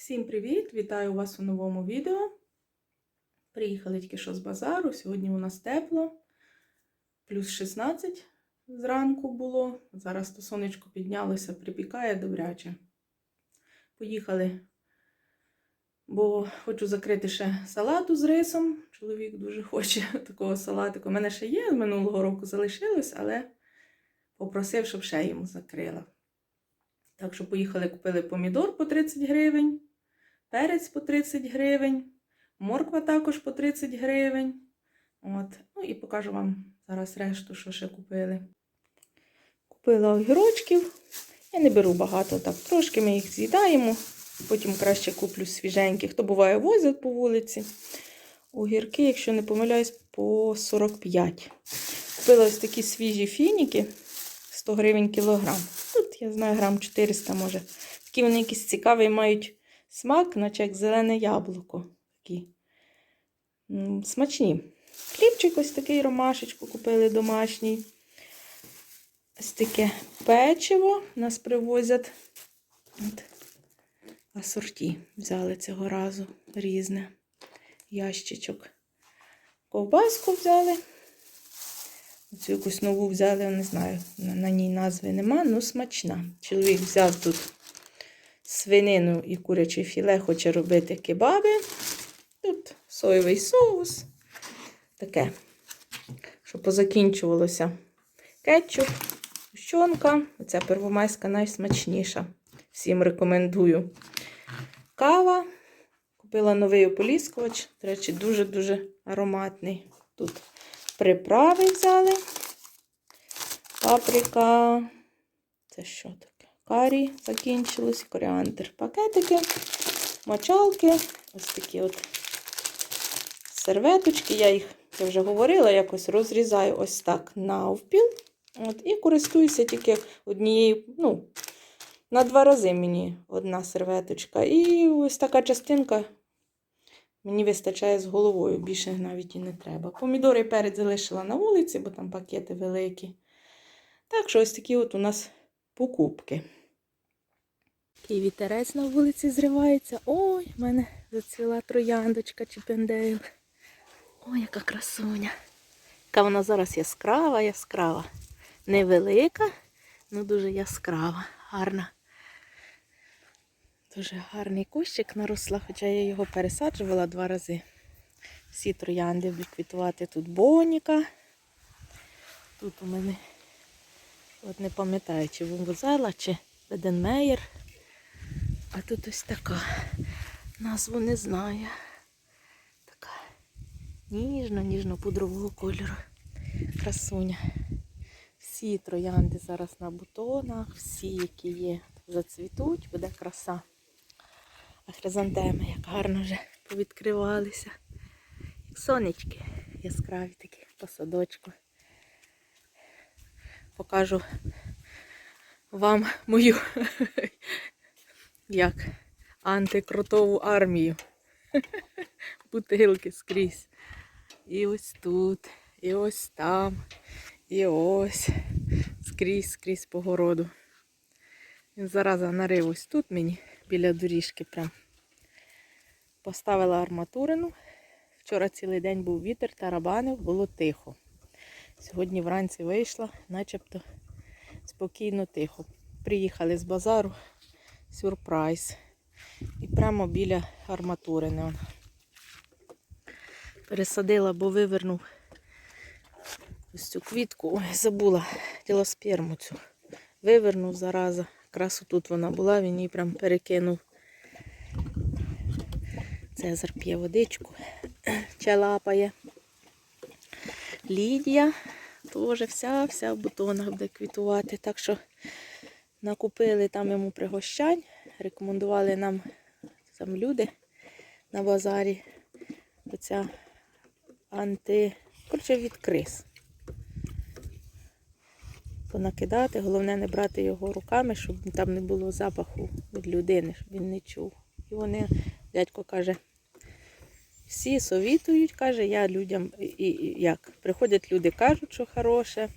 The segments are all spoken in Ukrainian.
Всім привіт! Вітаю вас у новому відео. Приїхали тільки що з базару. Сьогодні у нас тепло. Плюс 16 зранку було. Зараз то сонечко піднялося, припікає добряче. Поїхали, бо хочу закрити ще салату з рисом. Чоловік дуже хоче такого салатику. У мене ще є, з минулого року залишилось, але попросив, щоб ще йому закрила. Так що поїхали, купили помідор по 30 гривень, перець по 30 гривень, морква також по 30 гривень. От. Ну і покажу вам зараз решту, що ще купили. Купила огірочків. Я не беру багато, так трошки ми їх з'їдаємо. Потім краще куплю свіженьких. Хто буває, возять по вулиці. Огірки, якщо не помиляюсь, по 45. Купила ось такі свіжі фініки 100 гривень кілограм. Тут, я знаю, грам 400 може. Такі вони якісь цікаві мають смак, наче як зелене яблуко. Такі. Смачні. Хлібчик ось такий ромашечку купили домашній. Ось таке печиво нас привозять. От. Асорті взяли цього разу різне. Ящичок. Ковбаску взяли. Оцю якусь нову взяли, не знаю, на, ній назви нема, ну смачна. Чоловік взяв тут свинину і куряче філе, хоче робити кебаби. Тут соєвий соус. Таке, щоб позакінчувалося. Кетчуп, щонка. Оця первомайська найсмачніша. Всім рекомендую. Кава. Купила новий ополіскувач. До речі, дуже-дуже ароматний. Тут приправи взяли. Паприка. Це що таке? Карі закінчилось, коріандр. Пакетики, мочалки. Ось такі от серветочки. Я їх, я вже говорила, якось розрізаю ось так навпіл. От, і користуюся тільки однією, ну, на два рази мені одна серветочка. І ось така частинка Мені вистачає з головою, більше навіть і не треба. Помідори і перець залишила на вулиці, бо там пакети великі. Так що ось такі от у нас покупки. Такий вітерець на вулиці зривається. Ой, в мене зацвіла трояндочка Чіпендейл. Ой, яка красуня. Яка вона зараз яскрава, яскрава. Невелика, але дуже яскрава, гарна. Дуже гарний кущик наросла, хоча я його пересаджувала два рази. Всі троянди будуть квітувати. Тут боніка. Тут у мене, от не пам'ятаю, чи вумбузела, чи Веденмеєр. А тут ось така. Назву не знаю. Така ніжно-ніжно-пудрового кольору. Красуня. Всі троянди зараз на бутонах, всі, які є, зацвітуть, буде краса. А хризантеми, як гарно вже повідкривалися. Як сонечки яскраві такі по садочку. Покажу вам мою як антикрутову армію. Бутилки скрізь. І ось тут, і ось там, і ось скрізь, скрізь по городу. Він зараза нарив ось тут мені біля доріжки прям. Поставила арматурину. Вчора цілий день був вітер, тарабанив, було тихо. Сьогодні вранці вийшла, начебто спокійно тихо. Приїхали з базару, сюрприз. І прямо біля арматурини. он. Пересадила, бо вивернув ось цю квітку. Ой, забула ділосперму цю. Вивернув зараза. Якраз тут вона була, він її прям перекинув. Цезар п'є водичку, чалапає. Лідія теж вся-вся в бутонах буде квітувати. Так що накупили там йому пригощань, рекомендували нам там люди на базарі. Оця анти... Коротше, від крис. Понакидати, головне не брати його руками, щоб там не було запаху від людини, щоб він не чув. І вони, дядько каже, всі совітують, каже, я людям і, і як. Приходять люди, кажуть, що хороше.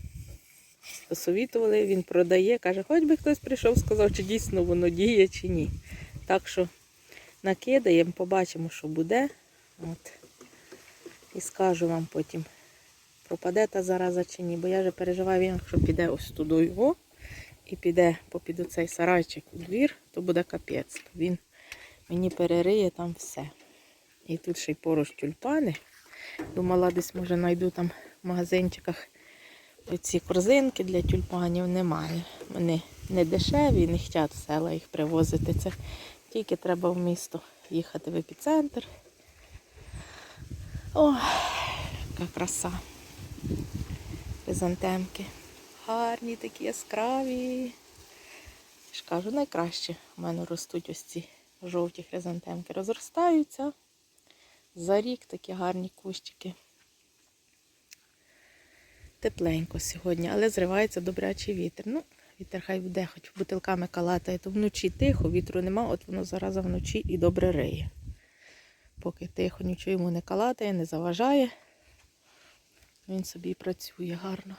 Посовітували, він продає, каже, хоч би хтось прийшов, сказав, чи дійсно воно діє, чи ні. Так що накидаємо, побачимо, що буде. От. І скажу вам потім, пропаде та зараза чи ні. Бо я вже переживаю, він, якщо піде ось туди його і піде попід оцей сарайчик у двір, то буде капець. Він мені перериє там все. І тут ще й поруч тюльпани. Думала, десь може знайду там в магазинчиках ці корзинки для тюльпанів. Немає. Вони не дешеві, не хочуть села їх привозити. Це тільки треба в місто їхати в епіцентр. О, яка краса. Хризантемки. Гарні такі яскраві. Я ж кажу, найкраще в мене ростуть ось ці жовті хризантемки. Розростаються. За рік такі гарні кущики. Тепленько сьогодні, але зривається добрячий вітер. Ну, вітер хай буде, хоч бутилками калатає, то вночі тихо, вітру нема, от воно зараз вночі і добре риє. Поки тихо, нічого йому не калатає, не заважає. Він собі працює гарно.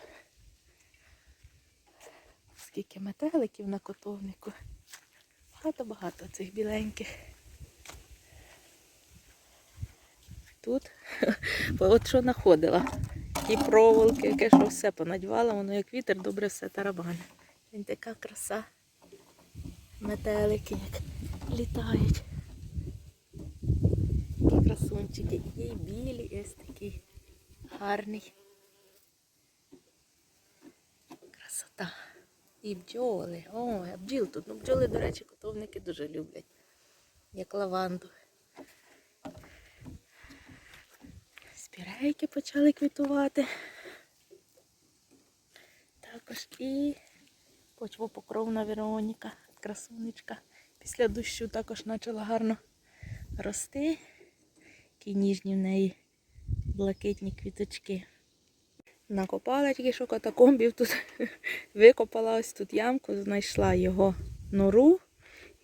Скільки метеликів на котовнику. Багато-багато цих біленьких. Тут, от що знаходила. Ті проволоки, яке що все понадівала, воно як вітер, добре все тарабане. Він така краса. Метелики як літають. Такі красунчики. І білі, і ось такий гарний. Красота. І бджоли. А бджіл тут. Ну, бджоли, до речі, котовники дуже люблять. Як лаванду. Спірейки почали квітувати. Також і почвопокровна Вероніка, красунечка. Після дощу також почала гарно рости. Такі ніжні в неї блакитні квіточки. Накопала тільки що катакомбів тут, викопала ось тут ямку, знайшла його нору.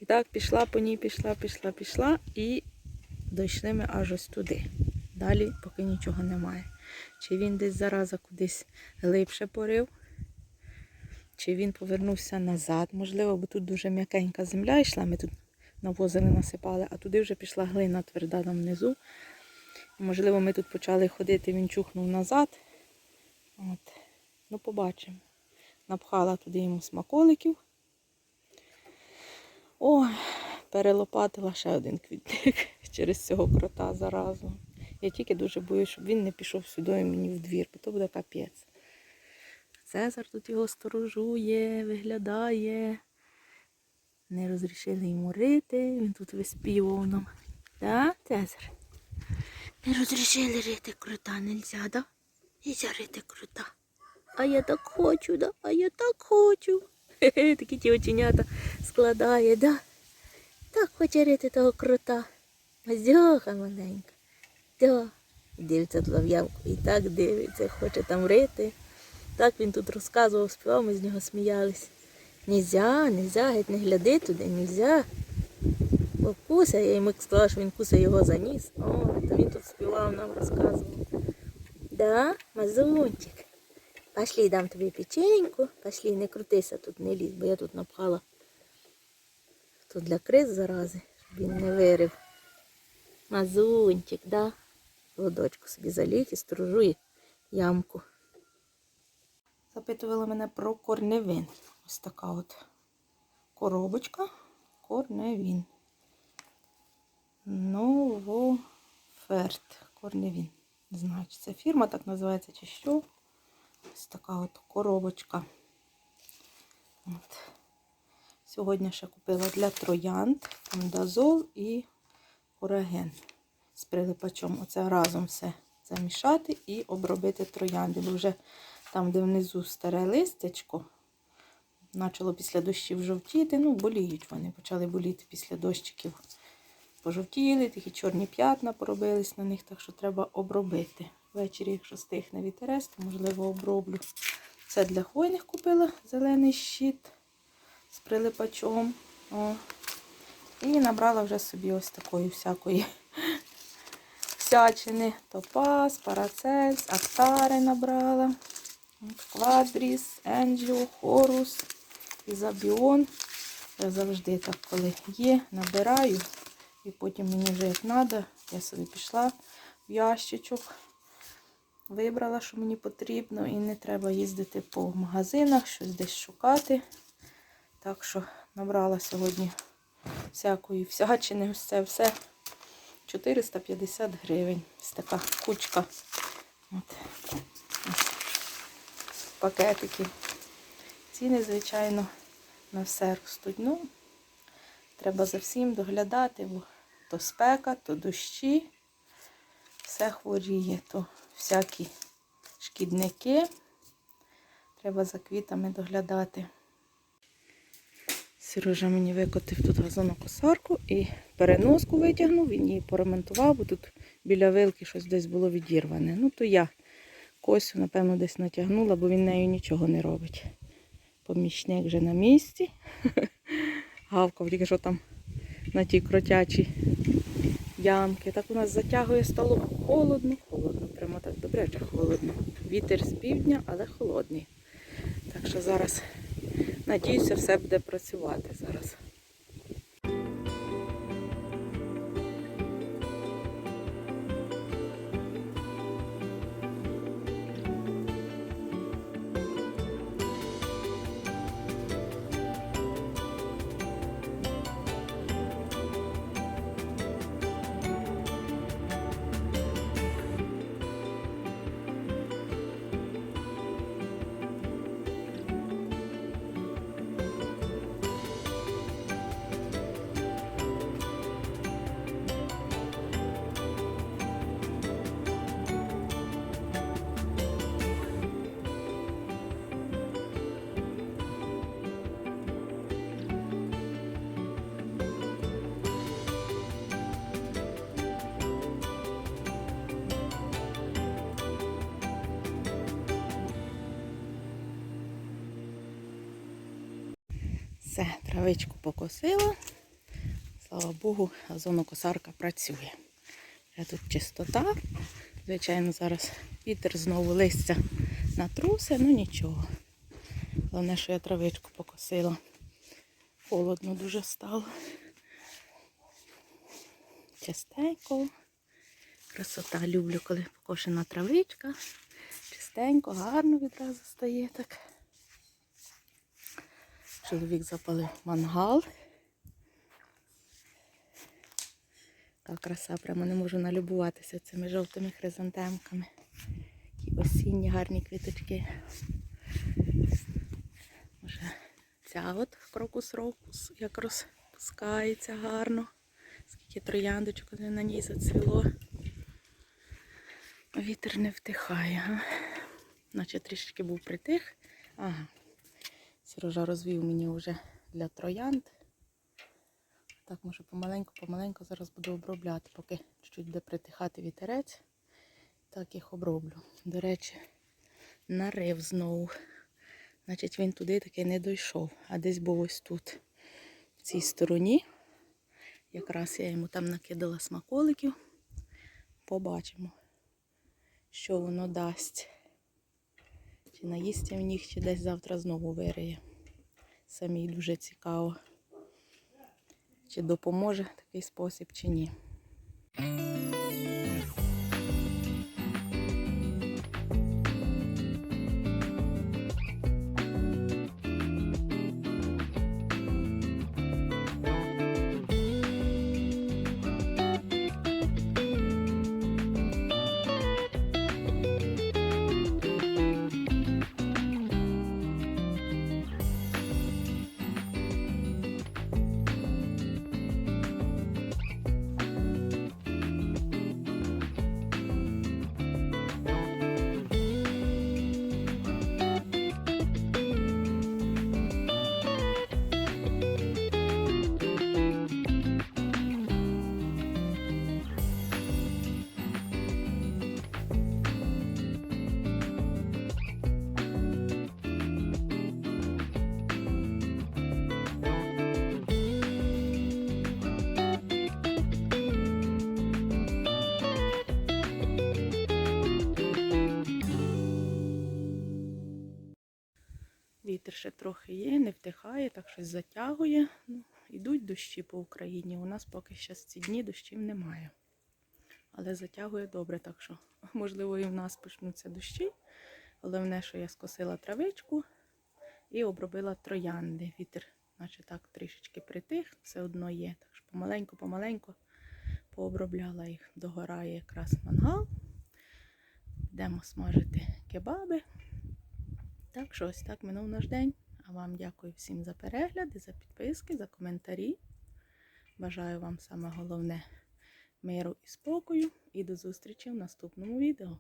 І так пішла по ній, пішла, пішла, пішла і дійшли ми аж ось туди. Далі поки нічого немає. Чи він десь зараза кудись глибше порив, чи він повернувся назад. Можливо, бо тут дуже м'якенька земля йшла, ми тут навозили, насипали, а туди вже пішла глина тверда там внизу. Можливо, ми тут почали ходити, він чухнув назад. От. Ну, побачимо. Напхала туди йому смаколиків. Ой, перелопатила ще один квітник через цього крота заразу. Я тільки дуже боюсь, щоб він не пішов сюди мені в двір, бо то буде капець. Цезар тут його сторожує, виглядає. Не розрішили йому рити, він тут виспівував нам. Да, Цезар? Не розрішили рити крута, нельзя, да? Нельзя рити крута. А я так хочу, да? А я так хочу. Такі ті оченята складає, да? Так хоче рити того крута. Мазьоха маленька. Да. І дивиться туди в ямку. І так дивиться, хоче там рити. Так він тут розказував, співав, ми з нього сміялись. Нельзя, нельзя, геть не гляди туди, нельзя. Бо куся, я йому сказала, що він кусає його за ніс. О, то він тут співав, нам розказував. Да, мазунчик. Пошли, дам тобі печеньку. Пошли, не крутися тут, не лізь, бо я тут напхала. Тут для криз зарази, щоб він не вирив. Мазунчик, да? Лодочку собі заліг і сторожує ямку. Запитували мене про корневин. Ось така от коробочка. Корневін. Новоферт. Корневін. Не знаю, чи це фірма так називається, чи що. Ось така от коробочка. От. Сьогодні ще купила для троянд фундазол і кораген з прилипачом. Оце разом все замішати і обробити троянди. Бо вже там, де внизу старе листячко, почало після дощів жовтіти. Ну, боліють вони, почали боліти після дощиків. Пожовтіли, такі чорні п'ятна поробились на них, так що треба обробити. Ввечері, якщо стихне вітерець, то можливо оброблю. Це для хвойних купила зелений щит з прилипачом. О. І набрала вже собі ось такої всякої всячини. Топаз, парацельс, актари набрала. Квадріс, Енджіо, Хорус, Ізабіон. Я завжди так, коли є, набираю І потім мені вже як треба, я собі пішла в ящичок, вибрала, що мені потрібно, і не треба їздити по магазинах, щось десь шукати. Так що набрала сьогодні всякої всячини, це все 450 гривень. Ось така кучка. От. Пакетики. Ціни, звичайно, на все ростуть. Ну, треба за всім доглядати, бо то спека, то дощі, все хворіє, то всякі шкідники. Треба за квітами доглядати. Сережа мені викотив тут газонокосарку і переноску витягнув, він її поремонтував, бо тут біля вилки щось десь було відірване. Ну, то я косю, напевно, десь натягнула, бо він нею нічого не робить. Помічник вже на місці. Гавкав, тільки що там на тій кротячій ямки. Так у нас затягує стало холодно, холодно. Прямо так добряче холодно. Вітер з півдня, але холодний. Так що зараз, надіюся, все буде працювати зараз. Все, травичку покосила. Слава Богу, газонокосарка працює. Вже тут чистота. Звичайно, зараз вітер знову листя натрусе, ну нічого. Головне, що я травичку покосила. Холодно дуже стало. Чистенько. Красота люблю, коли покошена травичка. Чистенько, гарно відразу стає так. Чоловік запалив мангал. Така краса, прямо не можу налюбуватися цими жовтими хризантемками. Такі осінні гарні квіточки. Може, ця от крокус рокус як розпускається гарно. Скільки трояндочок на ній зацвіло. Вітер не втихає. Га? Наче трішки був притих. Ага. Сережа розвів мені вже для троянд. Так, може помаленьку-помаленьку зараз буду обробляти, поки чуть-чуть буде притихати вітерець. Так їх оброблю. До речі, нарив знову. Значить, він туди таки не дійшов, а десь був ось тут, в цій стороні. Якраз я йому там накидала смаколиків. Побачимо, що воно дасть. Чи наїсться в них, чи десь завтра знову вириє. Самій дуже цікаво, чи допоможе такий спосіб, чи ні. Трохи є, не втихає, так щось затягує. Ну, йдуть дощі по Україні. У нас поки ще ці дні дощів немає. Але затягує добре, так що, можливо, і в нас почнуться дощі. Головне, що я скосила травичку і обробила троянди. Вітер, наче так, трішечки притих, все одно є. Так що помаленьку-помаленьку пообробляла їх. Догорає якраз мангал. Йдемо смажити кебаби. Так що ось так минув наш день. Вам дякую всім за перегляди, за підписки, за коментарі. Бажаю вам саме головне миру і спокою. І до зустрічі в наступному відео.